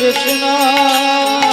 কৃষ্ণ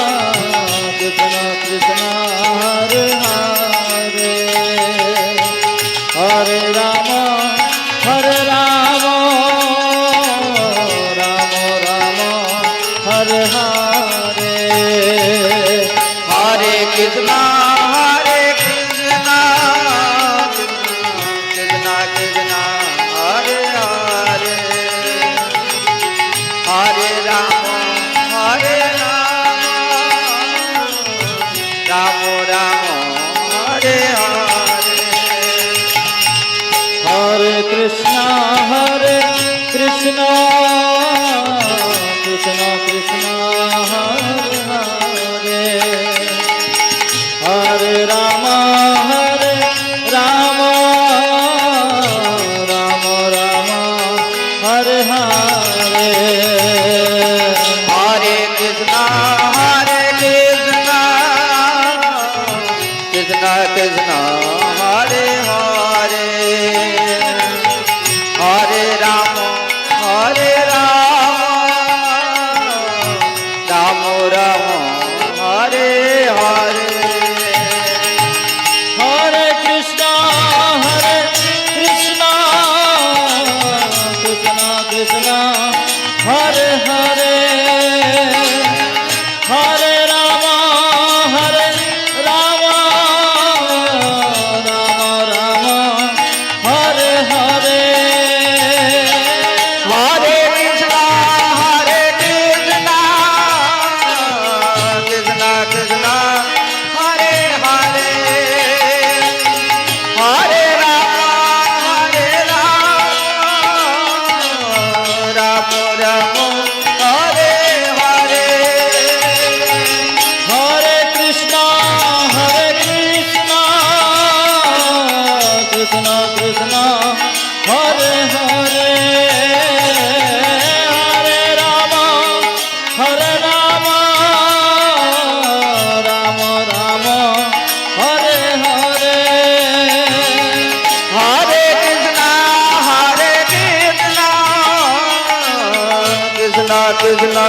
কৃষ্ণ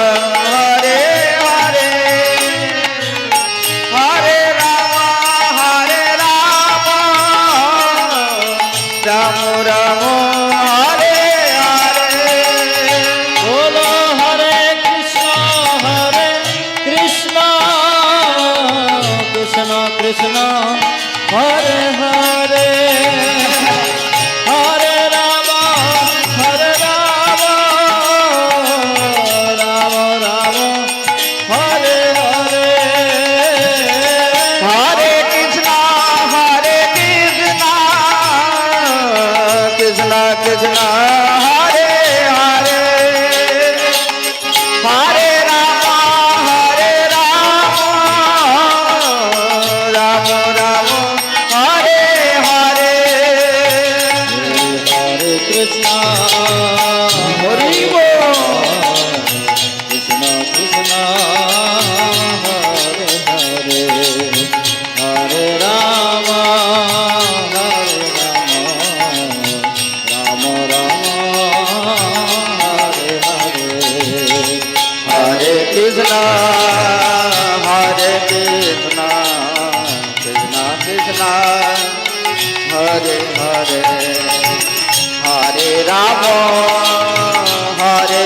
হরে হরে হরে রাম হরে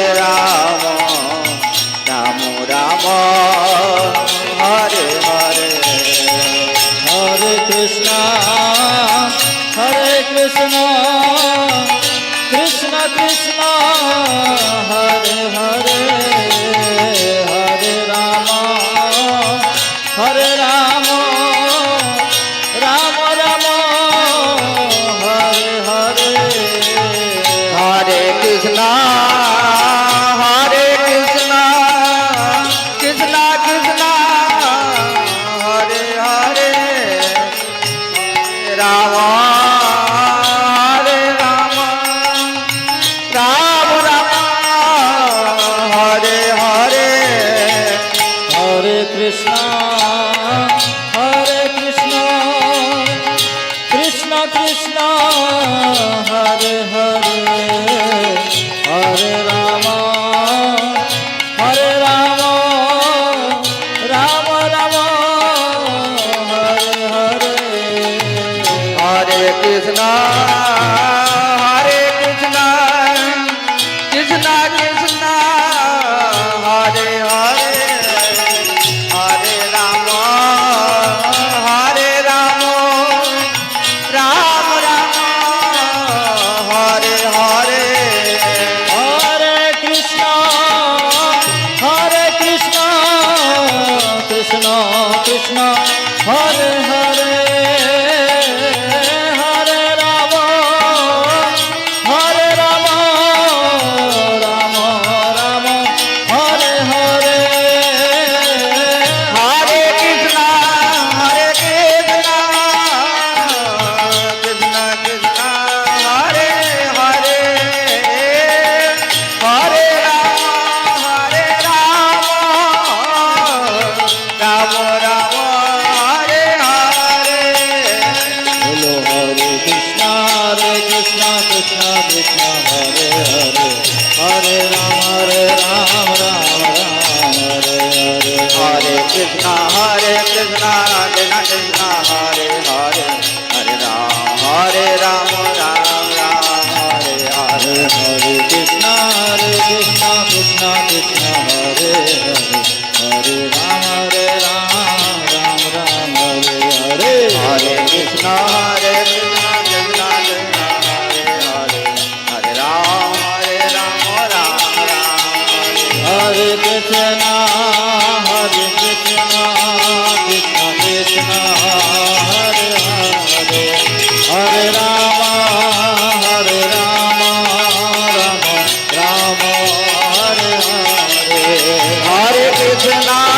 कृष्णा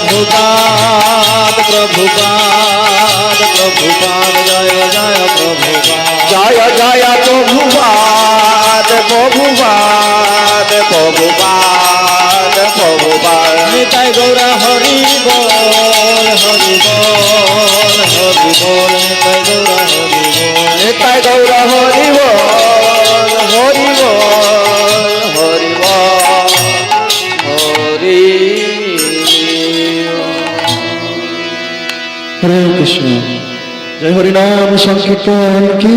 জয় প্রভুপাদ প্রভুপাদ প্রভুপাদ জয় জয় প্রভুপাদ জয় জয় প্রভুপাদ প্রভুপাদ প্রভুপাদ প্রভুপাদ নিতাই গৌরা হরি বল হরি বল হরি বল নিতাই গৌরা হরি বল নিতাই গৌর হরি বল হরি জয় হরিনাম সংকীর্তন কি?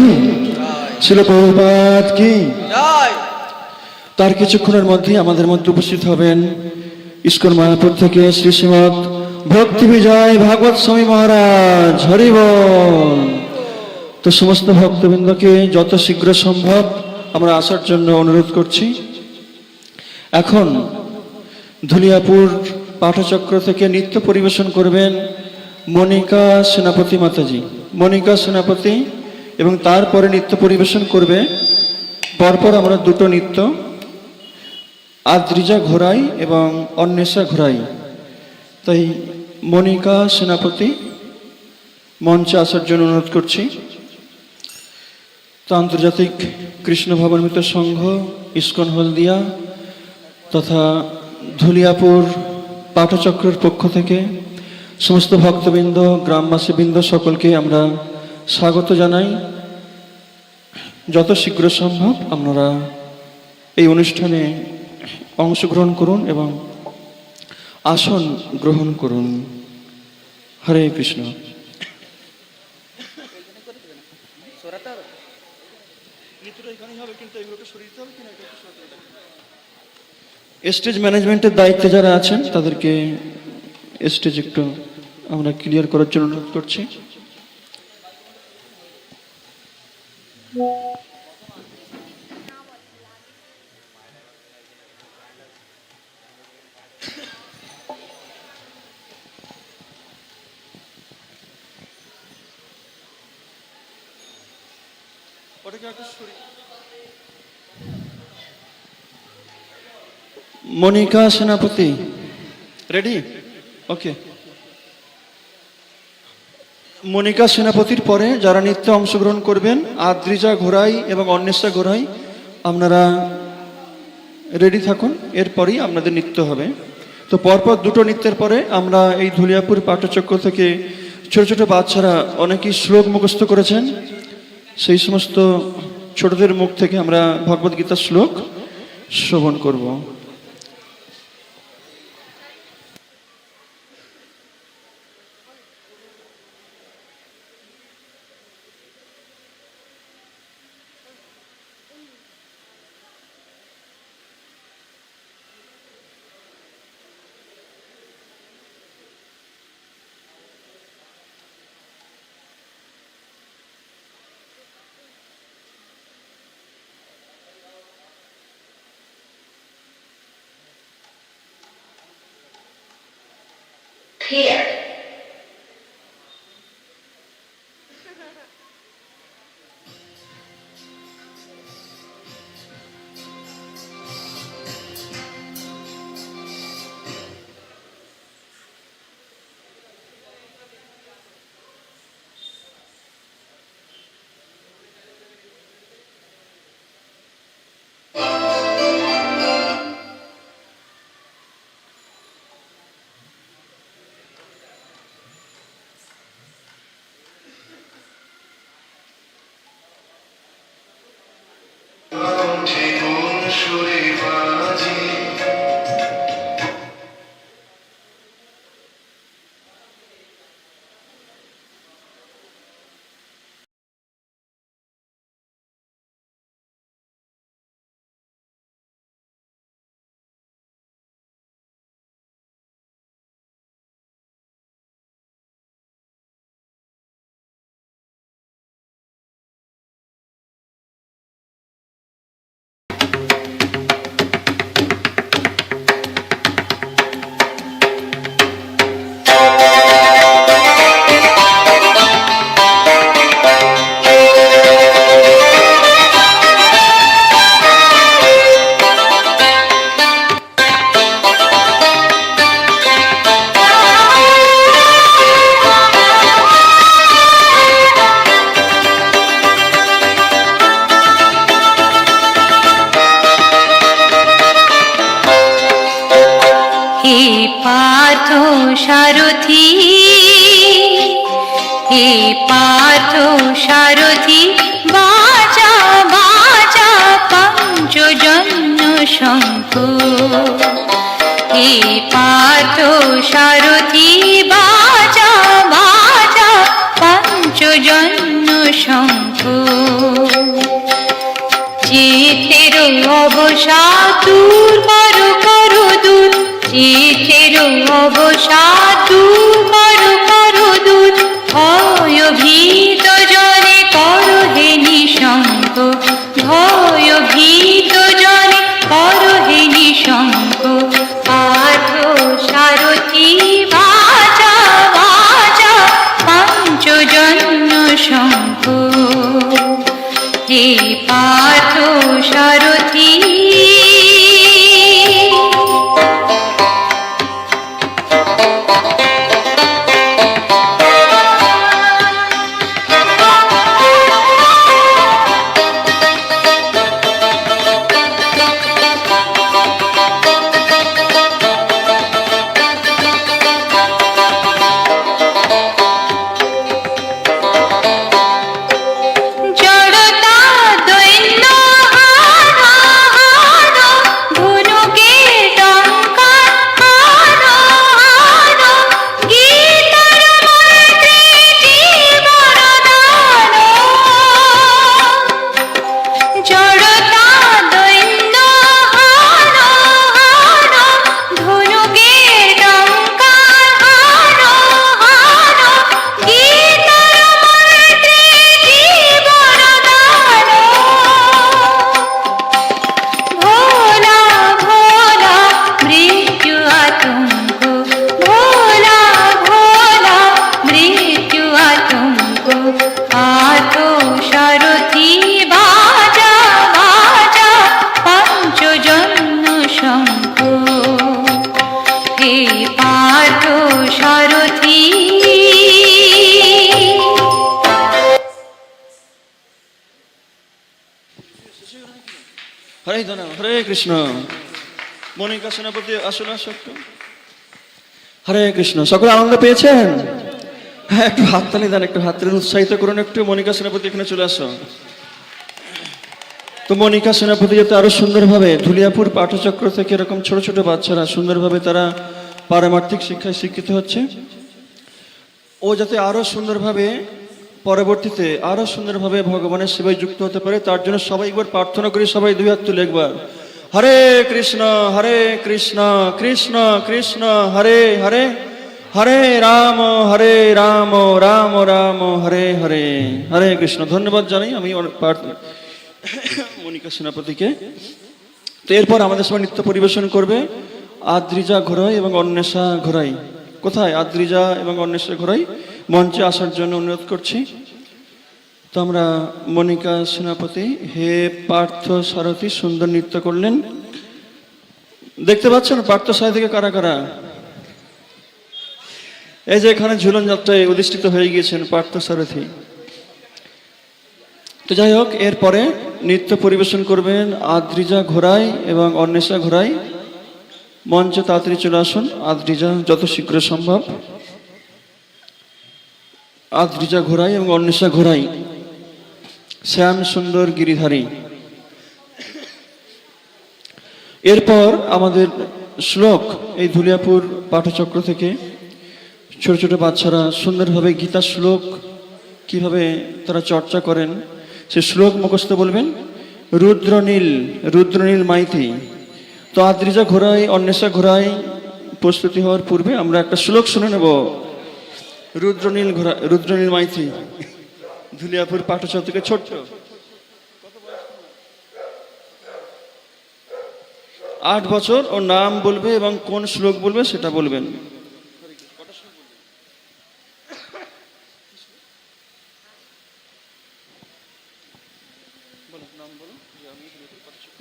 ছিল প্রভুপাত কি তার কিছুক্ষণের মধ্যেই আমাদের মধ্যে উপস্থিত হবেন ইস্কন মায়াপুর থেকে শ্রী শ্রীমৎ ভক্তি বিজয় ভাগবত স্বামী মহারাজ হরিব তো সমস্ত ভক্তবৃন্দকে যত শীঘ্র সম্ভব আমরা আসার জন্য অনুরোধ করছি। এখন ধুলিয়াপুর পাঠচক্র থেকে নৃত্য পরিবেশন করবেন মনিকা সেনাপতি মাতাজি। মনিকা সেনাপতি এবং তারপরে নৃত্য পরিবেশন করবে। পরপর আমরা দুটো নৃত্য, আদ্রিজা ঘোড়াই এবং অন্বেষা ঘোড়াই। তাই মনিকা সেনাপতি, মঞ্চে আসার জন্য অনুরোধ করছি। তো আন্তর্জাতিক কৃষ্ণ ভবনমিত সংঘ, ইস্কন হলদিয়া তথা ধুলিয়াপুর পাঠচক্রের পক্ষ থেকে সমস্ত ভক্তবৃন্দ, গ্রামবাসীবৃন্দ সকলকে আমরা স্বাগত জানাই। যত শীঘ্র সম্ভব আপনারা এই অনুষ্ঠানে অংশগ্রহণ করুন এবং আসন গ্রহণ করুন। হরে কৃষ্ণ। স্টেজ ম্যানেজমেন্টের দায়িত্বে যারা আছেন, তাদেরকে স্টেজ একটু আমরা ক্লিয়ার করার জন্য অনুরোধ করছি। মনিকা সেনাপতি রেডি ওকে মনিকা সেনাপতির পরে যারা নৃত্যে অংশগ্রহণ করবেন, আদ্রিজা ঘোড়াই এবং অন্বেষা ঘোড়াই, আপনারা রেডি থাকুন, এরপরই আপনাদের নৃত্য হবে। তো পরপর দুটো নৃত্যের পরে আমরা এই ধুলিয়াপুর পাঠচক্র থেকে ছোট ছোট বাচ্চারা অনেকেই শ্লোক মুখস্থ করেছেন। সেই সমস্ত ছোটদের মুখ থেকে আমরা ভগবদ্গীতার শ্লোক শ্রবণ করব। Here. শঙ্খ হে পার্থ সারথি, বাজা বাজা, পঞ্চজন্য শঙ্খ চিতের অবসা দূর করো করো দূর। চিতের অবসা দূর করো করো দূর। ভয় ভীত মনিকা সেনাপতি আসুন একটু। হরে কৃষ্ণ, সকলে আনন্দ পেয়েছেন? হ্যাঁ একটু হাততালি দেন, একটু হাততালি উৎসাহিত করুন, একটু মনিকা সেনাপতি এখানে চলে আসো। তো মনিকা সেনাপতি যাতে আরও সুন্দরভাবে ধুলিয়াপুর পাঠচক্র থেকে এরকম ছোট ছোট বাচ্চারা সুন্দরভাবে তারা পারমার্থিক শিক্ষায় শিক্ষিত হচ্ছে, ও যাতে আরও সুন্দরভাবে পরবর্তীতে আরও সুন্দরভাবে ভগবানের সেবায় যুক্ত হতে পারে, তার জন্য সবাই একবার প্রার্থনা করি, সবাই দুই হাত তুলে একবার। হরে কৃষ্ণ হরে কৃষ্ণ কৃষ্ণ কৃষ্ণ, হরে হরে হরে রাম হরে রাম রাম রাম, হরে হরে। হরে কৃষ্ণ, ধন্যবাদ জানাই আমি মনিকা সেনাপতিকে। তো এরপর আমাদের সবাই নৃত্য পরিবেশন করবে। আদ্রিজা ঘোড়াই এবং অন্বেষা ঘোড়াই। কোথায়? আদ্রিজা এবং অন্বেষা ঘোড়াই মঞ্চে আসার জন্য অনুরোধ করছি। তো আমরা মনিকা সেনাপতি, হে পার্থ সারথী, সুন্দর নৃত্য করলেন। দেখতে পাচ্ছেন পার্থ সারথী থেকে কারা কারা? এই যে এখানে ঝুলন যাত্রায় অধিষ্ঠিত হয়ে গিয়েছেন পার্থ সারথী। তো যাই হোক, এরপরে নৃত্য পরিবেশন করবেন আদ্রিজা ঘোড়াই এবং অন্বেষা ঘোড়াই। মঞ্চে তাড়াতাড়ি চলে আসুন, আদ্রিজা যত শীঘ্র সম্ভব। আদ্রিজা ঘোড়াই এবং অন্বেষা ঘোড়াই। শ্যাম সুন্দর গিরিধারী। এরপর আমাদের শ্লোক, এই ধুলিয়াপুর পাঠচক্র থেকে ছোট ছোট বাচ্চারা সুন্দরভাবে গীতা শ্লোক কীভাবে তারা চর্চা করেন, সে শ্লোক মুখস্থ বলবেন, রুদ্রনীল রুদ্রনীল মাইতি তো আদ্রিজা ঘোড়াই অন্বেষা ঘোড়াই প্রস্তুতি হওয়ার পূর্বে আমরা একটা শ্লোক শুনে নেব। রুদ্রনীল ঘোড়া, রুদ্রনীল মাইতি। ধুলিয়াপুর পাঠচক্র থেকে ছোট্ট। আট বছর ও নাম বলবে এবং কোন শ্লোক বলবে সেটা বলবেন।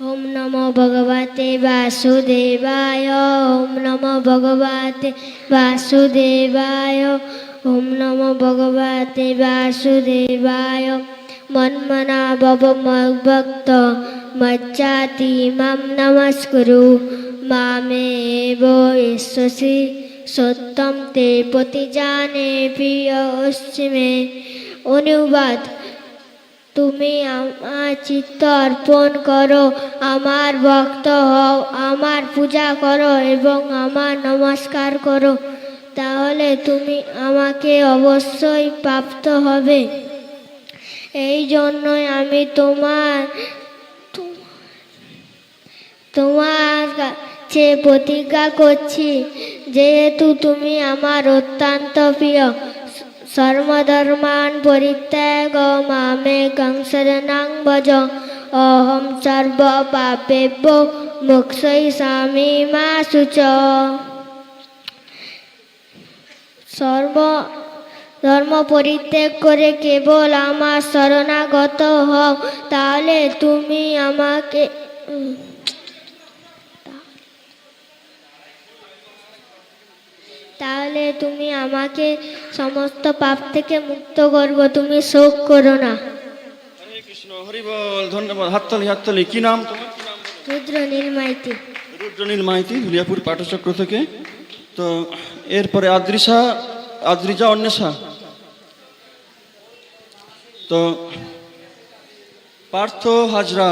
ওম নমো ভগবতে বাসুদেবায়, ওম নমো ভগবতে বাসুদেবায় ওম নমো ভগবতে বাসুদেবায় মন্মনা ভব মদ্ভক্ত মজ্জাতি মাম নমস্কুরু মামে বৈশ্বসি সত্যম তে প্রতিজানে প্রিয় অশ্চিমে অনুবাদ তুমি আমার চিত্ত অর্পণ করো, আমার ভক্ত হও, আমার পূজা করো এবং আমার নমস্কার করো। তাহলে তুমি আমাকে অবশ্যই প্রাপ্ত হবে। এই জন্যই আমি তোমার তোমার কাছে প্রতিজ্ঞা করছি, যেহেতু তুমি আমার অত্যন্ত প্রিয়। সর্বধর্মান পরিত্যাগ মামে কংসরণাং ভজ অহম সর্ব পাপেভ্য মোক্ষই স্বামী মা সুচ। সর্ব ধর্ম পরিত্যাগ করে কেবল আমার শরণাগত হও তাহলে তুমি আমাকে তাহলে তুমি আমাকে সমস্ত পাপ থেকে মুক্ত করব তুমি শোক করো না। হরে কৃষ্ণ হরি বল ধন্যবাদ। হাততালি হাততালি কি নাম তোমার? কি নাম রুদ্র নীলমাইতি রুদ্রনীল মাইতি ধুলিয়াপুর পাঠচক্র থেকে। তো এরপরে আদ্রিসা, আদ্রিজা অন্বেষা তো পার্থ হাজরা,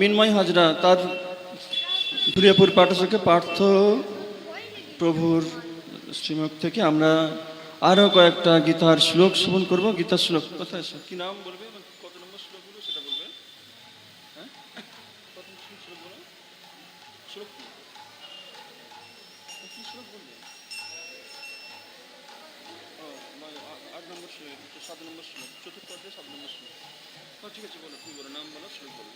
মিনময় হাজরা, তার ধুলিয়াপুর পাঠচক্রে পার্থ প্রভুর শ্রীমুখ থেকে আমরা আরও কয়েকটা গীতার শ্লোক শ্রবণ করব। গীতার শ্লোক কোথায়? কি নাম বলবে? সাত নম্বর শ্লোক, চতুর্থ অধ্যায় সাত নম্বর শ্লোক। ও ঠিক আছে, বলো, তুমি বলো, নাম বলো শ্লোক বলো।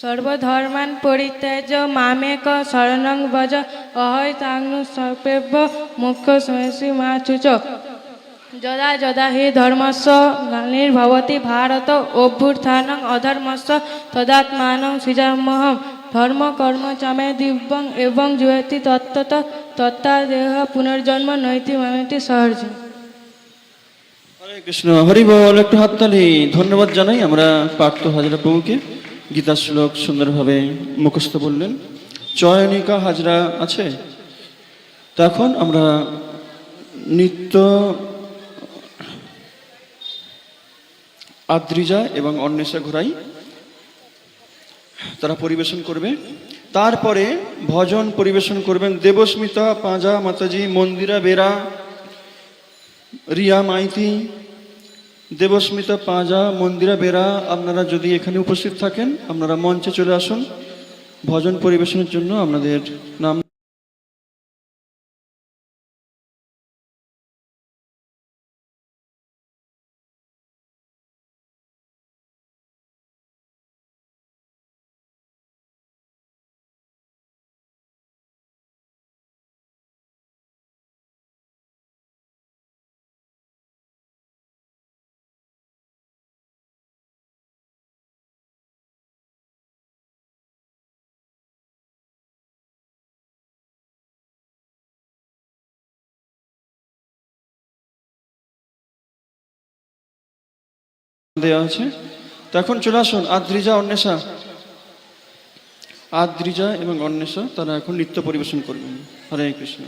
সর্বধর্মান পরিত্যাজ্য মামেক শরণং ভজ অহৈ তাংনু সর্পেভ্য মুখ্য সমস্যি মা চুচ। যদা যদা হি ধর্মস্য গ্লানির্ভবতি ভারত, অভ্যুত্থানং অধর্মস্য তদাত্মানং সৃজামহম ধর্ম, কর্ম, চামে, দিব্যং, এবং জুয়তি, তত্ত্বত তত্তা দেহ পুনর্জন্ম, নৈতি, মামেতি, সহর্য। হরে কৃষ্ণ, হরি বল, একটু হাততালি। ধন্যবাদ জানাই আমরা পার্থ হাজরা প্রভুকে গীতা শ্লোক সুন্দরভাবে মুখস্থ বললেন। চয়নিকা হাজরা আছে। তো এখন আমরা নিত্য আদ্রিজা এবং অন্বেষা ঘোরাই তারা পরিবেশন করবে। তারপরে ভজন পরিবেশন করবেন। দেবস্মিতা, পাঁজা, মাতাজি, মন্দিরা, বেরা, রিয়া, মাইতি, দেবস্মিতা, পাঁজা, মন্দিরা, বেরা, আপনারা যদি এখানে উপস্থিত থাকেন, আপনারা মঞ্চে চলে আসুন। ভজন পরিবেশনের জন্য আপনাদের নাম দেওয়া আছে তো এখন চলে আসুন আদ্রিজা, অন্বেষা। আদ্রিজা এবং অন্বেষা, তারা এখন নৃত্য পরিবেশন করবেন। হরে কৃষ্ণ।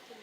আছে